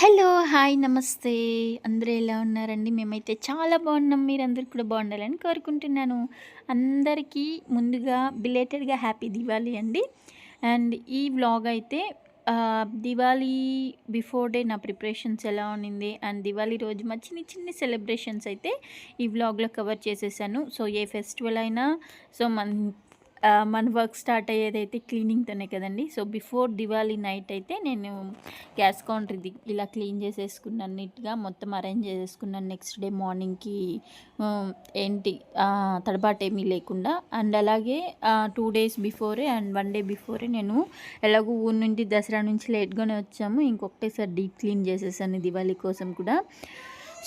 Hello hi నమస్తే. అందరూ ఎలా ఉన్నారండి? మేమైతే చాలా బాగున్నాం. మీరందరూ కూడా బాగుండాలని కోరుకుంటున్నాను. అందరికీ ముందుగా బిలేటెడ్గా హ్యాపీ దివాళీ అండి. అండ్ ఈ వ్లాగ్ అయితే దివాళీ బిఫోర్ డే నా ప్రిపరేషన్స్ ఎలా ఉన్నింది? అండ్ దివాళీ రోజు మా చిన్ని చిన్ని సెలబ్రేషన్స్ అయితే ఈ వ్లాగ్లో కవర్ చేసేసాను. సో ఏ ఫెస్టివల్ అయినా సో మన మన వర్క్ స్టార్ట్ అయ్యేదైతే క్లీనింగ్తోనే కదండి. సో బిఫోర్ దివాళీ నైట్ అయితే నేను గ్యాస్ కౌంటర్ ఇది ఇలా క్లీన్ చేసేసుకున్నాను నీట్గా మొత్తం అరేంజ్ చేసేసుకున్నాను నెక్స్ట్ డే మార్నింగ్కి ఏంటి తడబాటు ఏమీ లేకుండా అండ్ అలాగే టూ డేస్ బిఫోరే అండ్ వన్ డే బిఫోరే నేను ఎలాగో ఊరు నుండి దసరా నుంచి లేట్గానే వచ్చాము. ఇంకొకటేసారి డీప్ క్లీన్ చేసేసాను దివాళీ కోసం కూడా.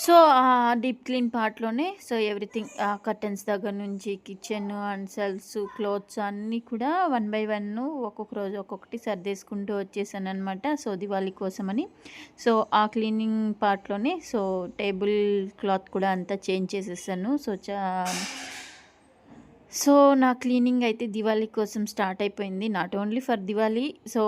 సో ఆ డీప్ క్లీన్ పార్ట్లోనే సో ఎవ్రీథింగ్ కర్టన్స్ దగ్గర నుంచి కిచెన్ అండ్ సెల్స్ క్లోత్స్ అన్నీ కూడా వన్ బై వన్ ఒక్కొక్క రోజు ఒక్కొక్కటి సర్దేసుకుంటూ వచ్చేసాను అనమాట సో దివాళీ కోసమని. సో ఆ క్లీనింగ్ పార్ట్లోనే సో టేబుల్ క్లాత్ కూడా అంతా చేంజ్ చేసేసాను. సో చా సో నా క్లీనింగ్ అయితే దివాళీ కోసం స్టార్ట్ అయిపోయింది. Not only for Diwali. So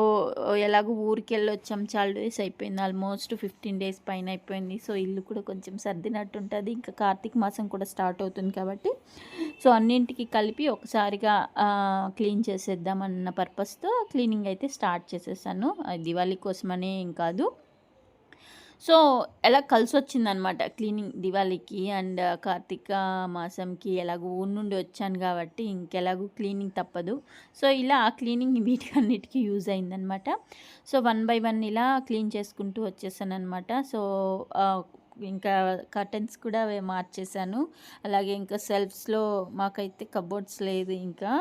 ఎలాగో ఊరికి వెళ్ళొచ్చాం. చాలా డేస్ అయిపోయింది. ఆల్మోస్ట్ ఫిఫ్టీన్ డేస్ పైన అయిపోయింది. సో ఇల్లు కూడా కొంచెం సర్దినట్టు ఉంటుంది. ఇంకా కార్తీక మాసం కూడా స్టార్ట్ అవుతుంది కాబట్టి. సో అన్నింటికి కలిపి ఒకసారిగా క్లీన్ చేసేద్దామన్న పర్పస్తో క్లీనింగ్ అయితే స్టార్ట్ చేసేసాను. దివాళీ కోసమనే ఏం కాదు. సో ఎలా కలిసి వచ్చిందనమాట క్లీనింగ్ దివాళీకి అండ్ కార్తీక మాసంకి ఎలాగో ఊరు నుండి వచ్చాను కాబట్టి ఇంకెలాగో క్లీనింగ్ తప్పదు. సో ఇలా ఆ క్లీనింగ్ వీటికన్నిటికీ యూజ్ అయిందనమాట. సో వన్ బై వన్ ఇలా క్లీన్ చేసుకుంటూ వచ్చేసాను అనమాట సో ఇంకా కర్టన్స్ కూడా మార్చేసాను. అలాగే ఇంకా సెల్ఫ్స్లో మాకైతే కబోర్డ్స్ లేదు ఇంకా.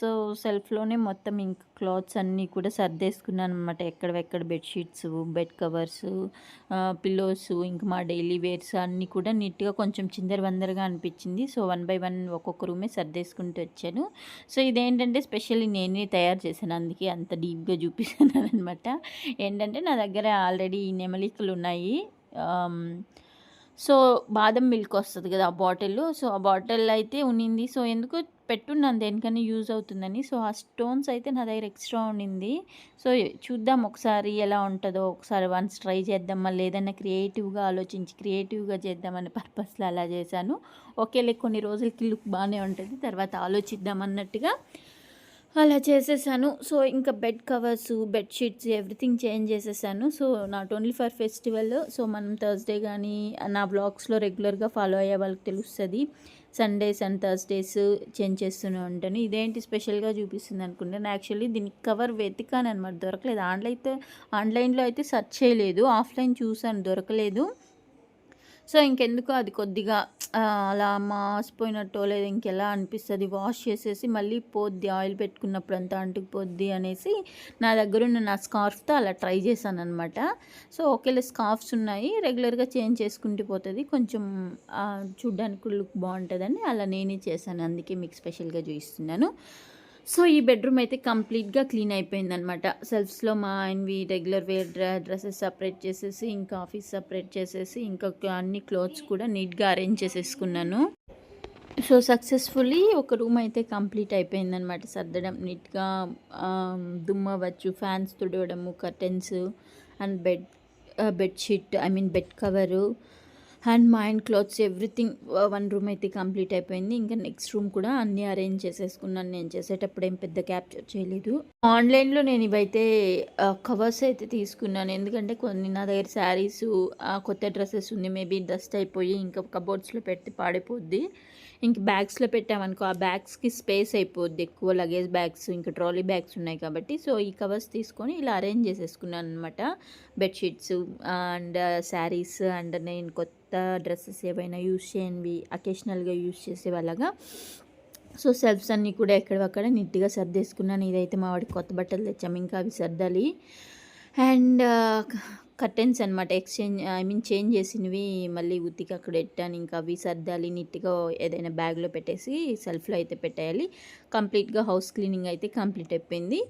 సో సెల్ఫ్లోనే మొత్తం ఇంకా క్లాత్స్ అన్నీ కూడా సర్దేసుకున్నాను అనమాట ఎక్కడెక్కడ బెడ్షీట్స్ బెడ్ కవర్స్ పిల్లోస్ ఇంకా మా డైలీ వేర్స్ అన్నీ కూడా నీట్గా కొంచెం చిందరవందరగా అనిపించింది. సో వన్ బై వన్ ఒక్కొక్క రూమే సర్దేసుకుంటూ వచ్చాను. సో ఇదేంటంటే స్పెషల్లీ నేనే తయారు చేశాను. అందుకే అంత డీప్గా చూపిస్తున్నాను అనమాట ఏంటంటే నా దగ్గర ఆల్రెడీ నెమలికలు ఉన్నాయి. సో బాదం మిల్క్ వస్తుంది కదా ఆ బాటిల్ సో ఆ బాటిల్ అయితే ఉన్నింది సో ఎందుకు పెట్టున్నాను దేనికన్నా యూజ్ అవుతుందని. సో ఆ స్టోన్స్ అయితే నా దగ్గర ఎక్స్ట్రా ఉండింది. సో చూద్దాం ఒకసారి ఎలా ఉంటుందో. ఒకసారి వన్స్ ట్రై చేద్దాం మళ్ళీ ఏదైనా క్రియేటివ్గా ఆలోచించి క్రియేటివ్గా చేద్దామనే పర్పస్లో అలా చేశాను. ఓకేలే కొన్ని రోజులకి లుక్ బాగానే ఉంటుంది తర్వాత ఆలోచిద్దాం అన్నట్టుగా అలా చేసేసాను. సో ఇంకా bed covers bedsheets everything change చేసేసాను. So not only for festival so మనం థర్స్డే కానీ నా బ్లాగ్స్లో రెగ్యులర్గా ఫాలో అయ్యే వాళ్ళకి తెలుస్తుంది. సండేస్ అండ్ థర్స్డేస్ చేంజ్ చేస్తూనే ఉంటాను. ఇదేంటి స్పెషల్గా చూపిస్తుంది అనుకుంటాను యాక్చువల్లీ దీనికి కవర్ వెతికాను అనమాట దొరకలేదు. ఆన్లైన్ అయితే ఆన్లైన్లో అయితే సెర్చ్ చేయలేదు. ఆఫ్లైన్ చూసాను దొరకలేదు. సో ఇంకెందుకు అది కొద్దిగా అలా మాసిపోయినట్టు లేదా ఇంకెలా అనిపిస్తుంది. వాష్ చేసేసి మళ్ళీ పోద్ది ఆయిల్ పెట్టుకున్నప్పుడు అంతా అంటుకుపోద్ది అనేసి నా దగ్గర ఉన్న నా స్కార్ఫ్తో అలా ట్రై చేశాను అనమాట సో ఒకేలా స్కార్ఫ్స్ ఉన్నాయి. రెగ్యులర్గా చేంజ్ చేసుకుంటూ పోతుంది. కొంచెం చూడ్డానికి లుక్ బాగుంటుందని అలా నేనే చేశాను. అందుకే మీకు స్పెషల్గా చూపిస్తున్నాను. సో ఈ బెడ్రూమ్ అయితే కంప్లీట్గా క్లీన్ అయిపోయింది అనమాట సెల్ఫ్స్లో మా ఆయనవి రెగ్యులర్ వేర్ డ్రెస్సెస్ సపరేట్ చేసేసి ఇంకా ఆఫీస్ సపరేట్ చేసేసి ఇంకా అన్ని క్లోత్స్ కూడా నీట్గా అరేంజ్ చేసేసుకున్నాను. సో సక్సెస్ఫుల్లీ ఒక రూమ్ అయితే కంప్లీట్ అయిపోయిందనమాట సర్దడం నీట్గా దుమ్మవచ్చు fans తుడవడము curtains and bed bedsheet I mean bed cover and మా and clothes everything one room అయితే కంప్లీట్ అయిపోయింది. ఇంకా నెక్స్ట్ రూమ్ కూడా అన్నీ అరేంజ్ చేసేసుకున్నాను నేను. చేసేటప్పుడు ఏం పెద్ద క్యాప్చర్ చేయలేదు. ఆన్లైన్లో నేను ఇవైతే కవర్స్ అయితే తీసుకున్నాను. ఎందుకంటే కొన్ని నా దగ్గర శారీస్ కొత్త డ్రెస్సెస్ ఉంది. మేబీ డస్ట్ అయిపోయి ఇంకా కబోర్డ్స్లో పెట్టి పాడైపోద్ది. ఇంక బ్యాగ్స్లో పెట్టామనుకో ఆ బ్యాగ్స్కి స్పేస్ అయిపోద్ది. ఎక్కువ లగేజ్ బ్యాగ్స్ ఇంకా ట్రాలీ బ్యాగ్స్ ఉన్నాయి కాబట్టి. సో ఈ కవర్స్ తీసుకొని ఇలా అరేంజ్ చేసేసుకున్నాను అనమాట బెడ్షీట్స్ అండ్ శారీస్ అండ్ నేను కొత్త కొత్త డ్రెస్సెస్ ఏవైనా యూస్ చేయనివి అకేషనల్గా యూస్ చేసేవాళ్ళగా. సో సెల్ఫ్స్ అన్నీ కూడా ఎక్కడక్కడ నీట్గా సర్దేసుకున్నాను. ఇదైతే మా వాడికి కొత్త బట్టలు తెచ్చాము. ఇంకా అవి సర్దాలి. అండ్ కర్టెన్స్ అనమాట ఎక్స్చేంజ్ ఐ మీన్ చేంజ్ చేసినవి మళ్ళీ ఉతికి అక్కడ పెట్టాను. ఇంకా అవి సర్దాలి నీట్గా ఏదైనా బ్యాగ్లో పెట్టేసి సెల్ఫ్లో అయితే పెట్టేయాలి. కంప్లీట్గా హౌస్ క్లీనింగ్ అయితే కంప్లీట్ అయిపోయింది.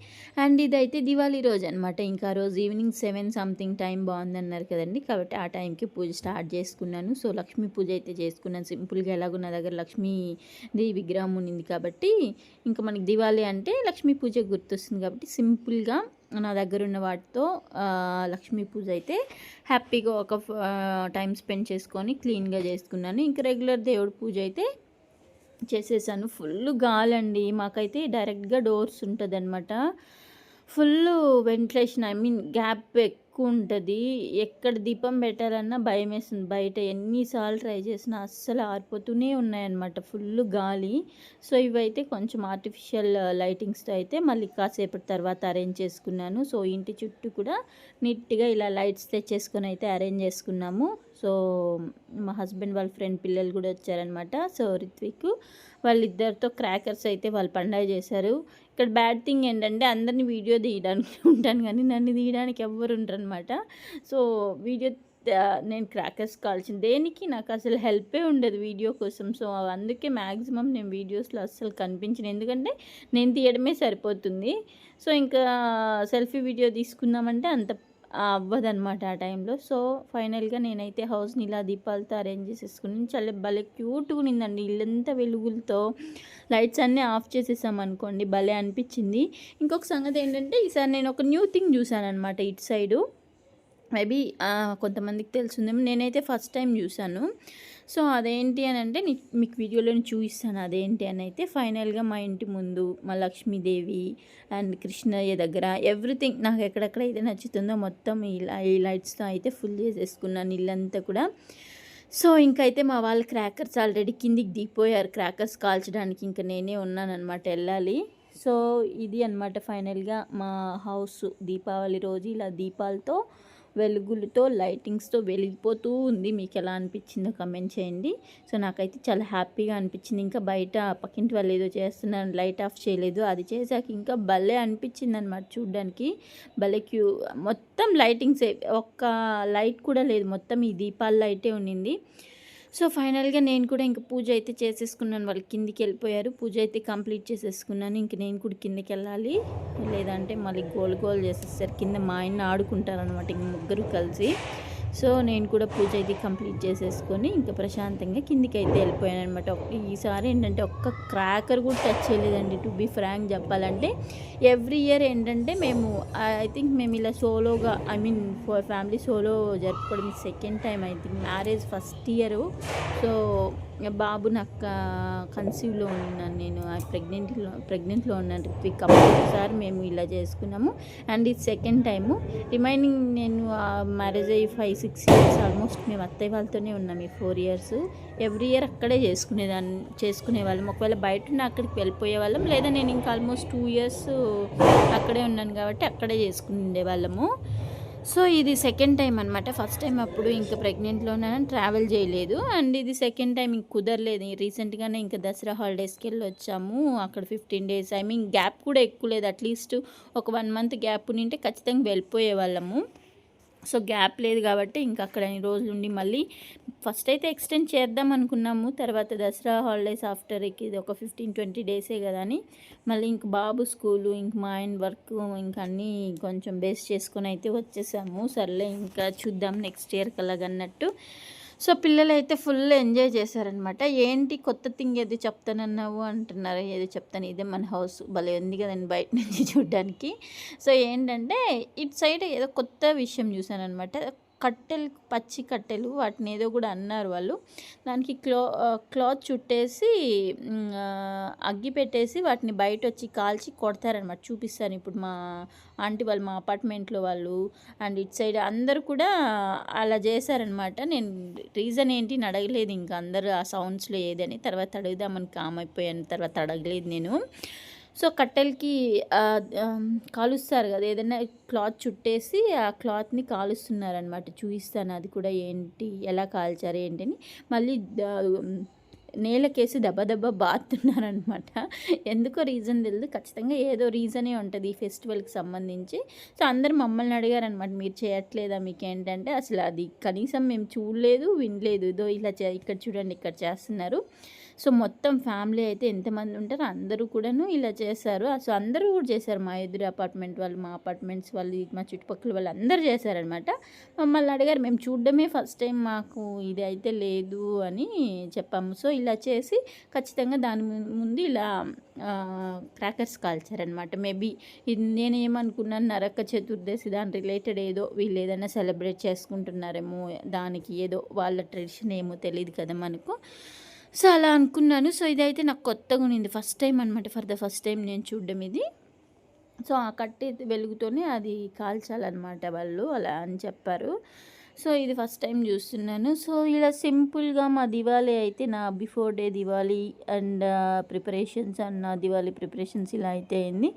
అండ్ ఇదైతే దివాళీ రోజు అనమాట ఇంకా రోజు ఈవినింగ్ సెవెన్ సంథింగ్ టైం బాగుందన్నారు కదండి. కాబట్టి ఆ టైంకి పూజ స్టార్ట్ చేసుకున్నాను. సో లక్ష్మీ పూజ అయితే చేసుకున్నాను. సింపుల్గా ఎలాగో నా దగ్గర లక్ష్మీది విగ్రహం ఉన్నింది కాబట్టి. ఇంకా మనకి దివాళీ అంటే లక్ష్మీ పూజ గుర్తొస్తుంది కాబట్టి సింపుల్గా నా దగ్గర ఉన్న వాటితో లక్ష్మీ పూజ అయితే హ్యాపీగా ఒక టైం స్పెండ్ చేసుకొని క్లీన్గా చేసుకున్నాను. ఇంకా రెగ్యులర్ దేవుడి పూజ అయితే చేసేసాను. ఫుల్ గాలండి. మాకైతే డైరెక్ట్గా డోర్స్ ఉంటుంది అనమాట full ventilation I mean gap ఎక్కువ ఉంటుంది. ఎక్కడ దీపం పెట్టాలన్నా భయం వేస్తుంది. బయట ఎన్నిసార్లు ట్రై చేసినా అస్సలు ఆరిపోతూనే ఉన్నాయన్నమాట ఫుల్ గాలి. సో ఇవైతే కొంచెం ఆర్టిఫిషియల్ లైటింగ్స్తో అయితే మళ్ళీ కాసేపటి తర్వాత అరేంజ్ చేసుకున్నాను. సో ఇంటి చుట్టూ కూడా నీట్గా ఇలా లైట్స్ తెచ్చేసుకొని అయితే అరేంజ్ చేసుకున్నాము. సో హస్బెండ్ వాళ్ళ ఫ్రెండ్ పిల్లలు కూడా వచ్చారనమాట సో రిత్విక్ వాళ్ళిద్దరితో క్రాకర్స్ అయితే వాళ్ళు పండగ చేశారు. ఇక్కడ బ్యాడ్ థింగ్ ఏంటంటే అందరిని వీడియో తీయడానికి ఉంటాను కానీ నన్ను తీయడానికి ఎవ్వరు ఉండరు అనమాట సో వీడియో నేను క్రాకర్స్ కాల్చింది దేనికి నాకు అసలు హెల్పే ఉండదు వీడియో కోసం. సో అందుకే మ్యాక్సిమం నేను వీడియోస్లో అస్సలు కనిపించను. ఎందుకంటే నేను తీయడమే సరిపోతుంది. సో ఇంకా సెల్ఫీ వీడియో తీసుకుందామంటే అంత అవ్వదనమాట ఆ టైంలో. సో ఫైనల్గా నేనైతే హౌస్ని ఇలా దీపాలతో అరేంజ్ చేసేసుకుని చాలా భలే క్యూట్గా ఉన్నిందండి. ఇల్లంతా వెలుగులతో లైట్స్ అన్నీ ఆఫ్ చేసేసాం అనుకోండి భలే అనిపించింది. ఇంకొక సంగతి ఏంటంటే ఈసారి నేను ఒక న్యూ థింగ్ చూసాను అనమాట ఇటు సైడు. మేబీ కొంతమందికి తెలుసుందేమో నేనైతే ఫస్ట్ టైం చూశాను సో అదేంటి అని అంటే మీకు వీడియోలో చూపిస్తాను అదేంటి అని అయితే ఫైనల్గా మా ఇంటి ముందు మా లక్ష్మీదేవి అండ్ కృష్ణయ్య దగ్గర ఎవ్రీథింగ్ నాకు ఎక్కడెక్కడ అయితే నచ్చుతుందో మొత్తం ఈ ఈ లైట్స్తో అయితే ఫుల్ చేసేసుకున్నాను ఇల్లంతా కూడా. సో ఇంకైతే మా వాళ్ళు క్రాకర్స్ ఆల్రెడీ కిందికి దిగిపోయారు. క్రాకర్స్ కాల్చడానికి ఇంకా నేనే ఉన్నానన్నమాట వెళ్ళాలి. సో ఇది అన్నమాట ఫైనల్గా మా హౌస్ దీపావళి రోజు ఇలా దీపాలతో వెలుగులతో లైటింగ్స్తో వెలిగిపోతూ ఉంది. మీకు ఎలా అనిపించిందో కమెంట్ చేయండి. సో నాకైతే చాలా హ్యాపీగా అనిపించింది. ఇంకా బయట పక్కింటి వాళ్ళు ఏదో చేస్తున్నారు లైట్ ఆఫ్ చేయలేదు. అది చేశాక ఇంకా భలే అనిపించింది అనమాట చూడడానికి. భలే క్యూ మొత్తం లైటింగ్స్ ఒక్క లైట్ కూడా లేదు. మొత్తం ఈ దీపాల లైటే ఉన్నింది సో ఫైనల్గా నేను కూడా ఇంక పూజ అయితే చేసేసుకున్నాను. వాళ్ళు కిందికి వెళ్ళిపోయారు. పూజ అయితే కంప్లీట్ చేసేసుకున్నాను. ఇంక నేను కూడా కిందకి వెళ్ళాలి. లేదంటే మళ్ళీ గోల్ గోల్ చేసేస్తారు. కింద మా ఆయన ఆడుకుంటారనమాట ఇంక ముగ్గురు కలిసి. సో నేను కూడా పూజ అయితే కంప్లీట్ చేసేసుకొని ఇంకా ప్రశాంతంగా కిందికి అయితే వెళ్ళిపోయాను అనమాట ఈసారి ఏంటంటే ఒక్క క్రాకర్ కూడా టచ్ చేయలేదండి. టు బి ఫ్రాంక్ చెప్పాలంటే ఎవ్రీ ఇయర్ ఏంటంటే మేము ఐ థింక్ మేము ఇలా సోలోగా I mean for family solo జరుపుకోవడం second time I think marriage first year so బాబు నాకు కన్సీవ్లో ఉన్నాను నేను. ప్రెగ్నెంట్లో ప్రెగ్నెంట్లో ఉన్నాను. రిత్విక్ ఒకసారి మేము ఇలా చేసుకున్నాము. అండ్ ఇది సెకండ్ టైము. రిమైనింగ్ నేను మ్యారేజ్ అయ్యి ఫైవ్ సిక్స్ ఇయర్స్ ఆల్మోస్ట్ మేము అత్తయ్య వాళ్ళతోనే ఉన్నాం ఈ ఫోర్ ఇయర్స్. ఎవ్రీ ఇయర్ అక్కడే చేసుకునేదాన్ని చేసుకునే వాళ్ళం. ఒకవేళ బయట ఉన్న అక్కడికి వెళ్ళిపోయే వాళ్ళం. లేదా నేను ఇంకా ఆల్మోస్ట్ టూ ఇయర్స్ అక్కడే ఉన్నాను కాబట్టి అక్కడే చేసుకునే వాళ్ళము. సో ఇది సెకండ్ టైం అనమాట ఫస్ట్ టైం అప్పుడు ఇంకా ప్రెగ్నెంట్లోనే ట్రావెల్ చేయలేదు. అండ్ ఇది సెకండ్ టైం ఇంక కుదరలేదు. రీసెంట్గానే ఇంకా దసరా హాలిడేస్కి వెళ్ళి వచ్చాము. అక్కడ fifteen days I mean gap కూడా ఎక్కువ లేదు. అట్లీస్ట్ ఒక వన్ మంత్ గ్యాప్ ఉంటే ఖచ్చితంగా వెళ్ళిపోయే వాళ్ళము సో గ్యాప్ లేదు కాబట్టి ఇంకా అక్కడ ఎన్ని రోజులు ఉండి మళ్ళీ ఫస్ట్ అయితే ఎక్స్టెండ్ చేద్దాం అనుకున్నాము. తర్వాత దసరా హాలిడేస్ ఆఫ్టర్ ఇది ఒక ఫిఫ్టీన్ ట్వంటీ డేసే కదా అని. మళ్ళీ ఇంక బాబు స్కూలు ఇంక మా ఆయన వర్క్ ఇంకా అన్నీ కొంచెం బేస్ చేసుకొని అయితే వచ్చేసాము. సర్లే ఇంకా చూద్దాం నెక్స్ట్ ఇయర్ కలగన్నట్టు. సో పిల్లలు అయితే ఫుల్ ఎంజాయ్ చేశారనమాట ఏంటి కొత్త థింగ్ ఏదో చెప్తానన్నావు అంటున్నారు. ఏదో చెప్తాను? ఇదే మన హౌస్. భలే ఉంది కదండి బయట నుంచి చూడడానికి. సో ఏంటంటే ఇటు సైడ్ ఏదో కొత్త విషయం చూశానమాట కట్టెలు పచ్చి కట్టెలు వాటిని ఏదో కూడా అన్నారు వాళ్ళు. దానికి క్లో క్లాత్ చుట్టేసి అగ్గి పెట్టేసి వాటిని బయట వచ్చి కాల్చి కొడతారనమాట చూపిస్తాను ఇప్పుడు మా ఆంటీ వాళ్ళు మా అపార్ట్మెంట్లో వాళ్ళు. అండ్ ఇటు సైడ్ అందరు కూడా అలా చేశారనమాట నేను రీజన్ ఏంటి అని అడగలేదు. ఇంకా అందరూ ఆ సౌండ్స్లో ఏదని తర్వాత అడుగుదామని కామ్ అయిపోయాను. తర్వాత అడగలేదు నేను. సో కట్టెలకి కాలుస్తారు కదా. ఏదైనా క్లాత్ చుట్టేసి ఆ క్లాత్ని కాలుస్తున్నారనమాట చూపిస్తాను అది కూడా ఏంటి ఎలా కాల్చారు ఏంటి అని మళ్ళీ నేలకేసి దెబ్బ దెబ్బ బాతున్నారనమాట ఎందుకో రీజన్ తెలియదు ఖచ్చితంగా ఏదో రీజనే ఉంటుంది ఈ ఫెస్టివల్కి సంబంధించి. సో అందరు మమ్మల్ని అడిగారనమాట మీరు చేయట్లేదా మీకు ఏంటంటే అసలు అది కనీసం మేము చూడలేదు వినలేదు. ఇదో ఇలా ఇక్కడ చూడండి ఇక్కడ చేస్తున్నారు. సో మొత్తం ఫ్యామిలీ అయితే ఎంతమంది ఉంటారో అందరూ కూడాను ఇలా చేశారు. సో అందరూ కూడా చేశారు. మా ఎదురు అపార్ట్మెంట్ వాళ్ళు మా అపార్ట్మెంట్స్ వాళ్ళు మా చుట్టుపక్కల వాళ్ళు అందరూ చేశారనమాట మమ్మల్ని అడిగారు మేము చూడడమే ఫస్ట్ టైం మాకు ఇది అయితే లేదు అని చెప్పాము. సో ఇలా చేసి ఖచ్చితంగా దాని ముందు ఇలా క్రాకర్స్ కాల్చారనమాట మేబీ ఇది నేను ఏమనుకున్నాను నరక చతుర్దశి దాని రిలేటెడ్ ఏదో వీళ్ళు ఏదైనా సెలబ్రేట్ చేసుకుంటున్నారేమో దానికి ఏదో వాళ్ళ ట్రెడిషన్ ఏమో తెలియదు కదా మనకు. సో అలా అనుకున్నాను. సో ఇదైతే నాకు కొత్తగా ఉన్నింది. ఫస్ట్ టైం అనమాట ఫర్ ద ఫస్ట్ టైం నేను చూడడం ఇది. సో ఆ కట్టె వెలుగుతోనే అది కాల్చాలన్నమాట వాళ్ళు. అలా అని చెప్పారు. సో ఇది ఫస్ట్ టైం చూస్తున్నాను. సో ఇలా సింపుల్గా మా దివాళీ అయితే నా before day Diwali and preparations and నా దివాళీ ప్రిపరేషన్స్ ఇలా అయితే అయింది.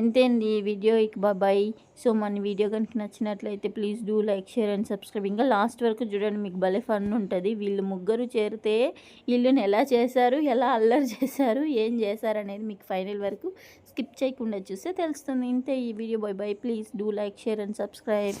ఇంతేంది ఈ వీడియో. ఇక బాబాయ్ సో మన వీడియో కనుక నచ్చినట్లయితే please do like share and subscribe. ఇంకా లాస్ట్ వరకు చూడండి మీకు భలే ఫన్ ఉంటుంది. వీళ్ళు ముగ్గురు చేరితే వీళ్ళని ఎలా చేశారు ఎలా అల్లరి చేశారు ఏం చేశారు అనేది మీకు ఫైనల్ వరకు స్కిప్ చేయకుండా చూస్తే తెలుస్తుంది. ఇంతే ఈ video. Bye bye. Please do like share and subscribe.